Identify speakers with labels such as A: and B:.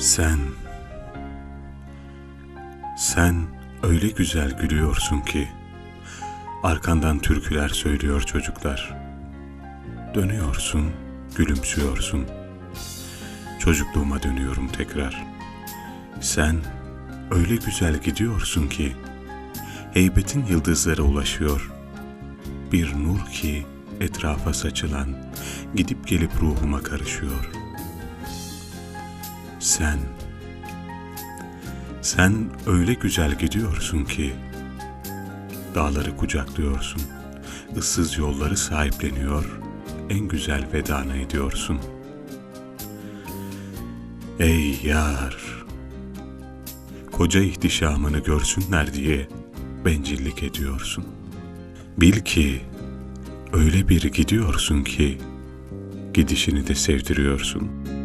A: Sen, sen öyle güzel gülüyorsun ki, arkandan türküler söylüyor çocuklar. Dönüyorsun, gülümsüyorsun. Çocukluğuma dönüyorum tekrar. Sen öyle güzel gidiyorsun ki, heybetin yıldızlara ulaşıyor. Bir nur ki etrafa saçılan, gidip gelip ruhuma karışıyor.'' Sen, sen öyle güzel gidiyorsun ki, dağları kucaklıyorsun, ıssız yolları sahipleniyor, en güzel vedanı ediyorsun. Ey yar, koca ihtişamını görsünler diye bencillik ediyorsun. Bil ki öyle bir gidiyorsun ki, gidişini de sevdiriyorsun.''